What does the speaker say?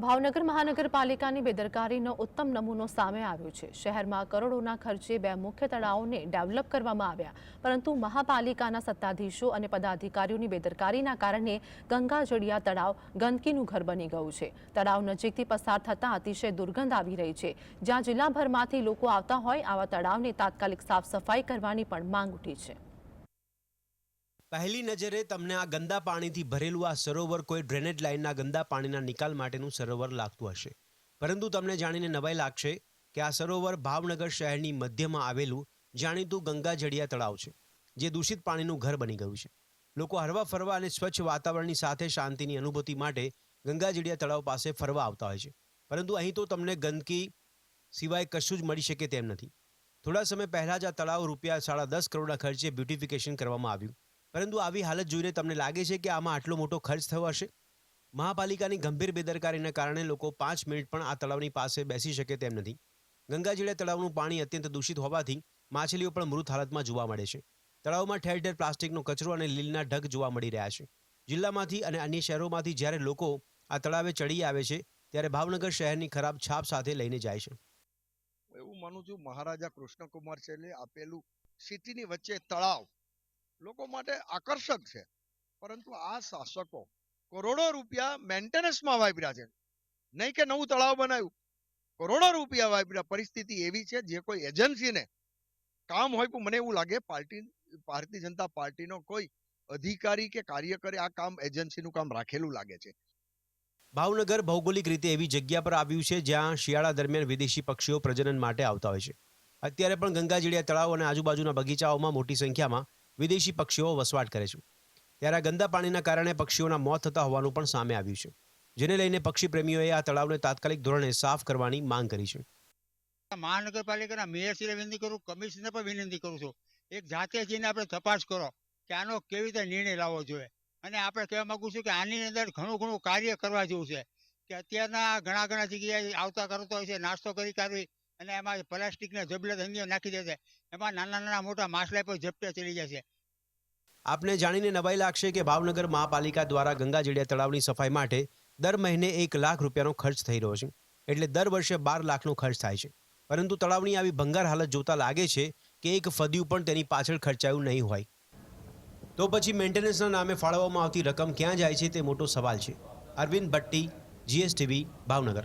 ભાવનગર મહાનગરપાલિકાની બેદરકારીનો ઉત્તમ નમૂનો સામે આવ્યો છે. શહેરમાં કરોડોના ખર્ચે બે મુખ્ય તળાવોને ડેવલપ કરવામાં આવ્યા. પરંતુ મહાપાલિકાના સત્તાધીશો અને પદાધિકારીઓની બેદરકારીના કારણે ગંગાજળિયા તળાવ ગંદકીનું ઘર બની ગયું છે. તળાવ નજીકથી પસાર થતાં અતિશય દુર્ગંધ આવી રહી છે. જ્યાં જિલ્લાભરમાંથી લોકો આવતા હોય, આવા તળાવને તાત્કાલિક સાફ સફાઈ કરવાની પણ માંગ ઉઠી છે. પહેલી નજરે તમને આ ગંદા પાણીથી ભરેલું આ સરોવર કોઈ ડ્રેનેજ લાઇનના ગંદા પાણીના નિકાલ માટેનું સરોવર લાગતું હશે. પરંતુ તમને જાણીને નવાઈ લાગશે કે આ સરોવર ભાવનગર શહેરની મધ્યમાં આવેલું જાણીતું ગંગા જડિયા તળાવ છે, જે દૂષિત પાણીનું ઘર બની ગયું છે. લોકો હરવા ફરવા અને સ્વચ્છ વાતાવરણની સાથે શાંતિની અનુભૂતિ માટે ગંગા જડિયા તળાવ પાસે ફરવા આવતા હોય છે. પરંતુ અહીં તો તમને ગંદકી સિવાય કશું જ મળી શકે તેમ નથી. થોડા સમય પહેલાં જ આ તળાવ રૂપિયા સાડા દસ કરોડના ખર્ચે બ્યુટિફિકેશન કરવામાં આવ્યું. પરંતુ આવી હાલત જોઈને તમને લાગે છે કે આમાં આટલો મોટો ખર્ચ થયો હશે? મહાપાલિકાની ગંભીર બેદરકારીને કારણે લોકો પાંચ મિનિટ પણ આ તળાવની પાસે બેસી શકે તેમ નથી. ગંગાજીડા તળાવનું પાણી અત્યંત દૂષિત હોવાથી માછલીઓ પણ મૃત હાલતમાં જોવા મળે છે. તળાવમાં ઠેર ઠેર પ્લાસ્ટિકનો કચરો અને લીલના ઢગ જોવા મળી રહ્યા છે. જિલ્લામાંથી અને અન્ય શહેરોમાંથી જ્યારે લોકો આ તળાવે ચડી આવે છે, ત્યારે ભાવનગર શહેરની ખરાબ છાપ સાથે લઈને જાય છે. એવું માનું છું, મહારાજા કૃષ્ણકુમાર છેલ્લે આપેલું સિટીની વચ્ચે તળાવ લોકો માટે આકર્ષક છે. પરંતુ આ શાસકો કરોડો રૂપિયા મેન્ટેનન્સમાં વાપર્યા છે. નહીં કે નવું તળાવ બનાવ્યું. કરોડો રૂપિયા વાપર્યા. પરિસ્થિતિ એવી છે જે કોઈ એજન્સીને કામ હોય પણ મને એવું લાગે પાર્ટી, ભારતીય જનતા પાર્ટીનો કોઈ અધિકારી કે કાર્યકરે આ કામ એજન્સીનું કામ રાખેલું લાગે છે. ભાવનગર ભૌગોલિક રીતે એવી જગ્યા પર આવ્યું છે જ્યાં શિયાળા દરમિયાન વિદેશી પક્ષીઓ પ્રજનન માટે આવતા હોય છે. અત્યારે પણ ગંગાજીડિયા તળાવ અને આજુબાજુના બગીચાઓમાં મોટી સંખ્યામાં વિદેશી પક્ષીઓ વસવાટ કરે છે. ત્યારે આ ગંદા પાણીના કારણે પક્ષીઓના મોત થતા હોવાનું પણ સામે આવ્યું છે. જેને લઈને પક્ષી પ્રેમીઓએ આ તળાવને તાત્કાલિક ધોરણે સાફ કરવાની માંગ કરી છે. મહાનગરપાલિકાના મેયરશ્રીને વિનંતી કરું કમિશનર પણ વિનંતી કરું છું. એક જાતે જઈને આપણે તપાસ કરો કે આનો કેવી રીતે નિર્ણય લાવવો જોઈએ. અને આપણે કહેવા માંગુ છું કે આની અંદર ઘણું ઘણું કાર્ય કરવા જેવું છે. કે અત્યારના ઘણા ઘણા જગ્યાએ આવતા કરતો હોય છે, નાસ્તો કરી કરવી અને એમાં પ્લાસ્ટિકના જબલે ધંધીઓ નાખી દે એમાં નાના નાના મોટા માછલા પર ઝપટે ચડી જાય છે આપને જાણીને નવાઈ લાગશે કે ભાવનગર મહાપાલિકા દ્વારા ગંગાજીડિયા તળાવની સફાઈ માટે દર મહિને એક લાખ રૂપિયાનો ખર્ચ થઈ રહ્યો છે. એટલે દર વર્ષે બાર લાખનો ખર્ચ થાય છે. પરંતુ તળાવની આવી ભંગાર હાલત જોતા લાગે છે કે એક ફદ્યું પણ તેની પાછળ ખર્ચાયું નહીં હોય. તો પછી મેન્ટેનન્સના નામે ફાળવવામાં આવતી રકમ ક્યાં જાય છે તે મોટો સવાલ છે. અરવિંદ ભટ્ટી, જીએસટીવી, ભાવનગર.